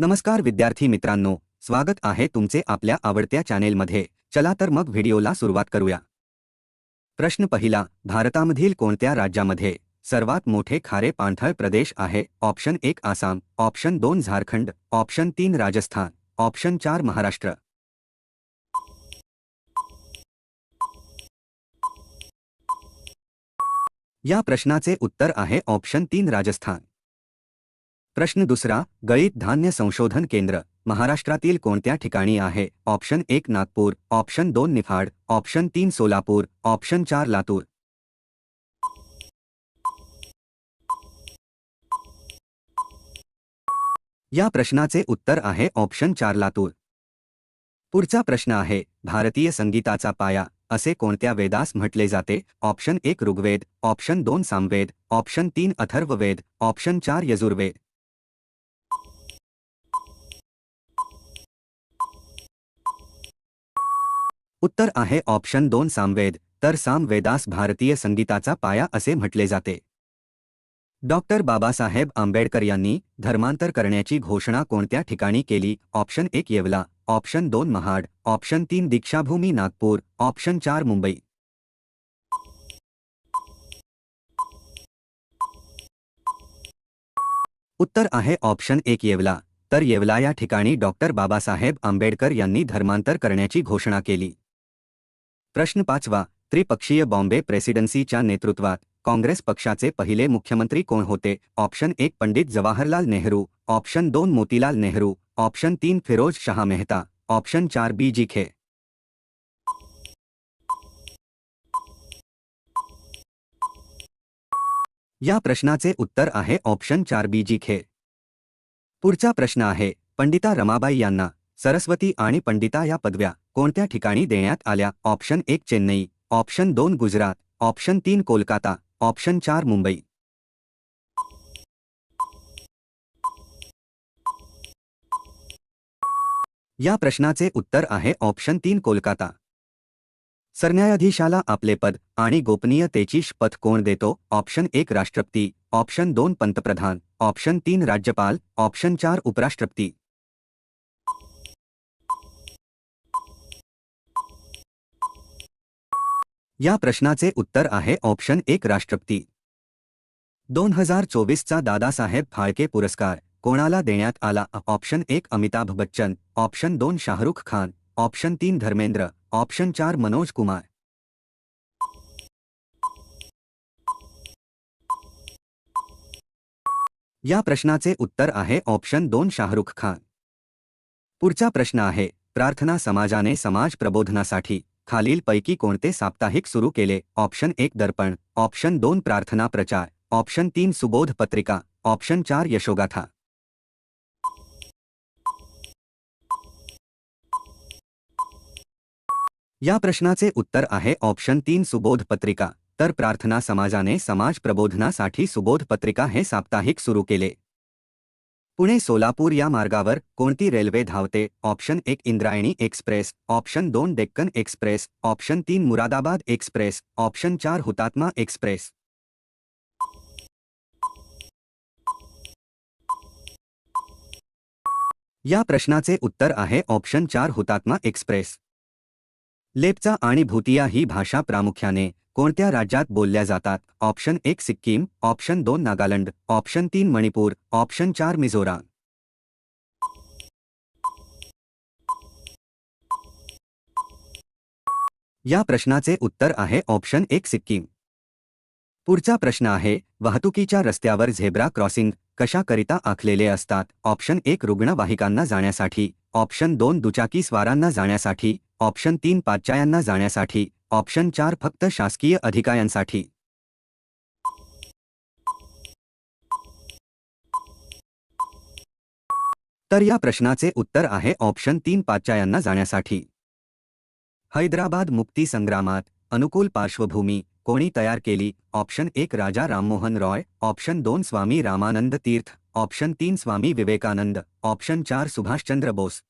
नमस्कार विद्यार्थी मित्रांनो स्वागत आहे तुमचे आपल्या आवडत्या चॅनेलमध्ये. चला तर मग व्हिडिओला सुरुवात करूया. प्रश्न पहिला भारतामधील कोणत्या राज्यामध्ये सर्वात मोठे खारे पाणथळ प्रदेश आहे? ऑप्शन एक आसाम ऑप्शन दोन झारखंड ऑप्शन तीन राजस्थान ऑप्शन चार महाराष्ट्र. या प्रश्नाचे उत्तर आहे ऑप्शन तीन राजस्थान. प्रश्न दुसरा गळीत धान्य संशोधन केंद्र, महाराष्ट्रातील कोणत्या ठिकाणी आहे? ऑप्शन एक नागपूर, ऑप्शन दोन निफाड, ऑप्शन तीन सोलापूर, ऑप्शन चार लातूर. या प्रश्नाचे उत्तर आहे ऑप्शन चार लातूर. पुढचा प्रश्न आहे, भारतीय संगीताचा पाया, असे कोणत्या वेदास म्हटले जाते? ऑप्शन एक ऋग्वेद, ऑप्शन दोन सामवेद, ऑप्शन तीन अथर्ववेद, ऑप्शन चार यजुर्वेद. उत्तर आहे ऑप्शन दोन सामवेद, तर सामवेदास भारतीय संगीताचा पाया असे म्हटले जाते. डॉक्टर बाबासाहेब आंबेडकर यांनी धर्मांतर करण्याची घोषणा कोणत्या ठिकाणी केली? ऑप्शन एक येवला, ऑप्शन दोन महाड, ऑप्शन तीन दीक्षाभूमी नागपूर, ऑप्शन चार मुंबई. उत्तर आहे ऑप्शन एक येवला, तर येवला या ठिकाणी डॉक्टर बाबासाहेब आंबेडकर यांनी धर्मांतर करण्याची घोषणा केली. प्रश्न पाचवा, त्रिपक्षीय बॉम्बे प्रेसिडेन्सीच्या नेतृत्वात काँग्रेस पक्षाचे पहिले मुख्यमंत्री कोण होते? ऑप्शन एक पंडित जवाहरलाल नेहरू, ऑप्शन दोन मोतीलाल नेहरू, ऑप्शन तीन फिरोज शाह मेहता, ऑप्शन चार बी जी खे. या प्रश्नाचे उत्तर आहे ऑप्शन चार बी जी खे. पुढचा प्रश्न आहे, पंडिता रमाबाई यांना सरस्वती आणि पंडिता या पदव्या कोणत्या ठिकाणी देण्यात आल्या? ऑप्शन एक चेन्नई ऑप्शन दोन गुजरात ऑप्शन तीन कोलकाता ऑप्शन चार मुंबई. या प्रश्नाचे उत्तर आहे ऑप्शन तीन कोलकाता. सरन्यायाधीशाला आपले पद आणि गोपनीयतेची शपथ कोण देतो? ऑप्शन एक राष्ट्रपती ऑप्शन दोन पंतप्रधान ऑप्शन तीन राज्यपाल ऑप्शन चार उपराष्ट्रपती. या प्रश्नाचे उत्तर आहे ऑप्शन एक राष्ट्रपती. दोन हज़ार चोवीसचा दादासाहेब फाळके पुरस्कार कोणाला देण्यात आला? ऑप्शन एक अमिताभ बच्चन, ऑप्शन दोन शाहरुख खान, ऑप्शन तीन धर्मेंद्र, ऑप्शन चार मनोज कुमार. या प्रश्नाचे उत्तर आहे ऑप्शन दोन शाहरुख खान. पुढचा प्रश्न आहे, प्रार्थना समाजाने समाज प्रबोधनासाठी खालीलपैकी कोणते साप्ताहिक सुरू केले? ऑप्शन एक, दर्पण. ऑप्शन दोन, प्रार्थना प्रचार. ऑप्शन तीन, सुबोध पत्रिका. ऑप्शन चार, यशोगाथा. या प्रश्नाचे उत्तर आहे, ऑप्शन तीन, सुबोध पत्रिका. तर प्रार्थना समाजाने समाज प्रबोधनासाठी सुबोध पत्रिका हे साप्ताहिक सुरू केले. पुणे सोलापूर या मार्गावर कोणती रेल्वे धावते? ऑप्शन एक इंद्रायणी एक्सप्रेस ऑप्शन दोन डेक्कन एक्सप्रेस ऑप्शन तीन मुरादाबाद एक्सप्रेस ऑप्शन चार हुतात्मा एक्सप्रेस. या प्रश्नाचे उत्तर आहे ऑप्शन चार हुतात्मा एक्सप्रेस. लेपचा आणि भूतिया ही भाषा प्रामुख्याने कोणत्या राज्यात बोलल्या जातात? ऑप्शन एक सिक्कीम ऑप्शन दोन नागालँड ऑप्शन तीन मणिपूर ऑप्शन चार मिझोराम. या प्रश्नाचे उत्तर आहे ऑप्शन एक सिक्कीम. पुढचा प्रश्न आहे वाहतुकीच्या रस्त्यावर झेब्रा क्रॉसिंग कशाकरिता आखलेले असतात? ऑप्शन एक रुग्णवाहिकांना जाण्यासाठी ऑप्शन दोन दुचाकी स्वारांना जाण्यासाठी ऑप्शन तीन पाचायांना जाण्यासाठी ऑप्शन चार फक्त शासकीय अधिकाऱ्यांसाठी. तर या प्रश्नाचे उत्तर आहे ऑप्शन तीन पादचायांना जाण्यासाठी. हैदराबाद मुक्ती संग्रामात अनुकूल पार्श्वभूमी कोणी तयार केली? ऑप्शन एक राजा राममोहन रॉय ऑप्शन दोन स्वामी रामानंद तीर्थ ऑप्शन तीन स्वामी विवेकानंद ऑप्शन चार सुभाषचंद्र बोस.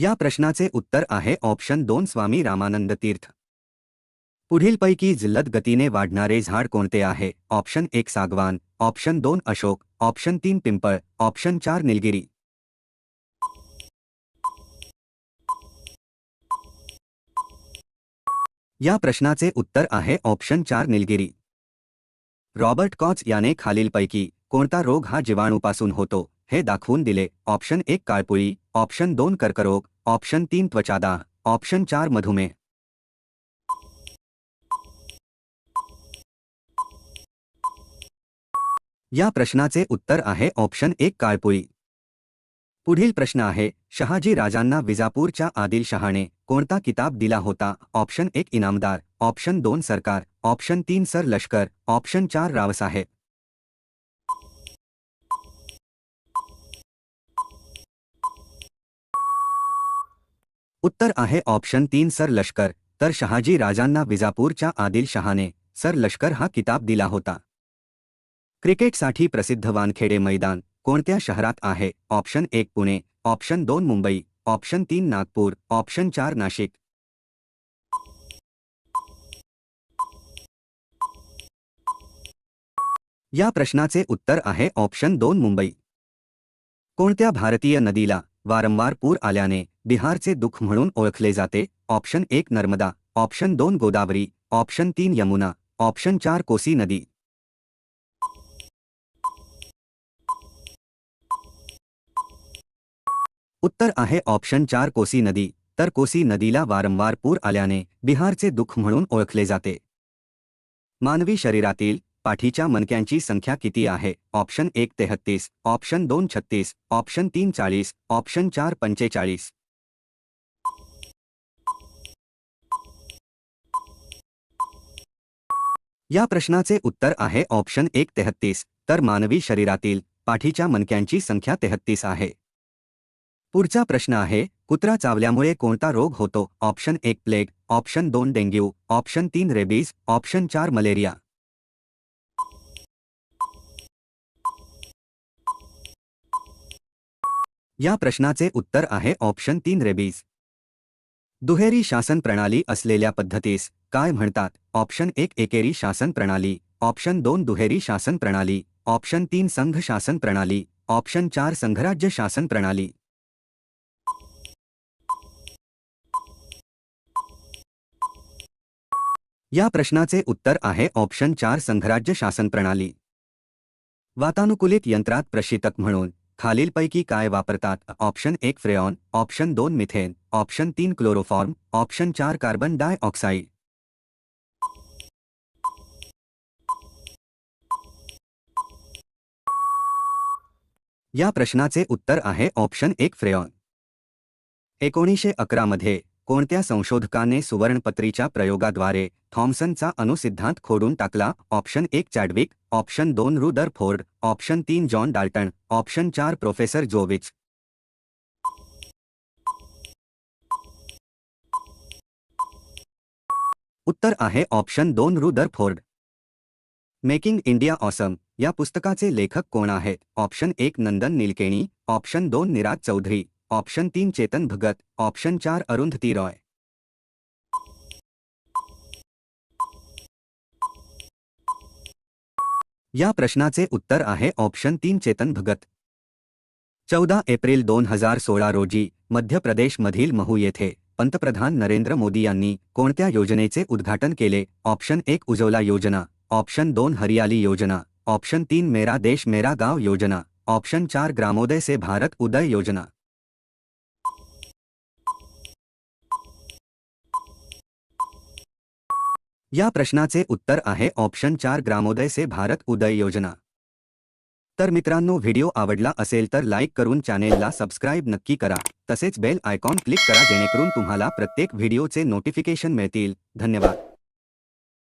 या प्रश्नाचे उत्तर आहे ऑप्शन दोन स्वामी रामानंद तीर्थ. पुढीलपैकी जलद गतीने वाढणारे झाड कोणते आहे? ऑप्शन एक सागवान, ऑप्शन दोन अशोक, ऑप्शन तीन पिंपळ, ऑप्शन चार निलगिरी. या प्रश्नाचे उत्तर आहे ऑप्शन चार निलगिरी. रॉबर्ट कॉच याने खालीलपैकी कोणता रोग हा जीवाणूपासून होतो? हे दाखवून दिले. ऑप्शन एक काळपुळी ऑप्शन दोन कर्करोग, ऑप्शन तीन त्वचादाह ऑप्शन चार मधुमेह. या प्रश्नाचे उत्तर आहे ऑप्शन एक काळपुळी पुढील प्रश्न आहे, शहाजी राजांना विजापूरच्या आदिलशहाने कोणता किताब दिला होता? ऑप्शन एक इनामदार, ऑप्शन दोन सरकार, ऑप्शन तीन सर लष्कर, ऑप्शन चार रावसाहेब. उत्तर आहे ऑप्शन तीन, सर लष्कर तर शहाजी राजांना विजापूरच्या आदिलशहाने सर लष्कर हा किताब दिला होता. क्रिकेटसाठी प्रसिद्ध वानखेडे मैदान, कोणत्या शहरात आहे? ऑप्शन एक, पुणे. ऑप्शन दोन, मुंबई. ऑप्शन तीन, नागपूर. ऑप्शन चार, नाशिक. या प्रश्नाचे उत्तर आहे ऑप्शन दोन, मुंबई. कोणत्या भारतीय नदीला वारंवार पूर आल्याने बिहारचे दुःख म्हणून ओळखले जाते. ऑप्शन एक नर्मदा ऑप्शन दोन गोदावरी ऑप्शन तीन यमुना ऑप्शन चार कोसी नदी. उत्तर आहे ऑप्शन चार कोसी नदी. तर कोसी नदीला वारंवार पूर आल्याने बिहारचे दुःख म्हणून ओळखले जाते. मानवी शरीरातील पाठीच्या मणक्यांची संख्या किती आहे? ऑप्शन एक तेहत्तीस ऑप्शन दोन छत्तीस ऑप्शन तीन चाळीस ऑप्शन चार पंचेचाळीस. या प्रश्नाचे उत्तर आहे ऑप्शन एक तेहत्तीस तर मानवी शरीरातील पाठीच्या मनक्यांची संख्या तेहत्तीस आहे. पुढचा प्रश्न आहे कुत्रा चावल्यामुळे कोणता रोग होतो? ऑप्शन एक प्लेग ऑप्शन दोन डेंग्यू ऑप्शन तीन रेबीज ऑप्शन चार मलेरिया. या प्रश्नाचे उत्तर आहे ऑप्शन तीन रेबीज. दुहेरी शासन प्रणाली असलेल्या पद्धतीस काय म्हणतात? ऑप्शन एक एकेरी शासन प्रणाली. ऑप्शन दोन दुहेरी शासन प्रणाली. ऑप्शन तीन संघ शासन प्रणाली. ऑप्शन चार संघराज्य शासन प्रणाली. या प्रश्नाचे उत्तर आहे ऑप्शन चार संघराज्य शासन प्रणाली. वातानुकूलित यंत्रात प्रशितक म्हणून खालीलपैकी काय वापरतात? ऑप्शन एक फ्रेऑन ऑप्शन दोन मिथेन ऑप्शन तीन क्लोरोफॉर्म ऑप्शन चार कार्बन डायऑक्साईड. या प्रश्नाचे उत्तर आहे ऑप्शन एक फ्रेऑन. एकोणीसशे अकरामध्ये कोणत्या संशोधकाने सुवर्णपत्रीच्या प्रयोगाद्वारे थॉम्सनचा अनुसिद्धांत खोडून टाकला? ऑप्शन एक चॅडविक ऑप्शन दोन रुदर फोर्ड ऑप्शन तीन जॉन डाल्टन ऑप्शन चार प्रोफेसर जोविच. उत्तर आहे ऑप्शन दोन Rutherford making India awesome या पुस्तकाचे लेखक कोण आहेत? ऑप्शन एक नंदन निलकेणी ऑप्शन दोन निराज चौधरी. ऑप्शन तीन चेतन भगत, ऑप्शन चार अरुंधती रॉय या प्रश्नाचे उत्तर आहे ऑप्शन तीन चेतन भगत। चौदा एप्रिल दोन हज़ार सोळा रोजी मध्य प्रदेश प्रदेशमधील महू येथे पंतप्रधान नरेंद्र मोदी यांनी कोणत्या योजनेचे उद्घाटन केले? ऑप्शन एक उज्ज्वला योजना, ऑप्शन दोन हरियाली योजना, ऑप्शन तीन मेरा देश मेरा गाव योजना, ऑप्शन चार ग्रामोदय से भारत उदय योजना। या प्रश्नाचे उत्तर आहे ऑप्शन चार ग्रामोदय से भारत उदय योजना. तर मित्रांनो व्हिडिओ आवडला असेल तर लाईक करून चॅनेलला सबस्क्राईब नक्की करा. तसेच बेल आयकॉन क्लिक करा जेणेकरून तुम्हाला प्रत्येक व्हिडिओचे नोटिफिकेशन मिळतील. धन्यवाद.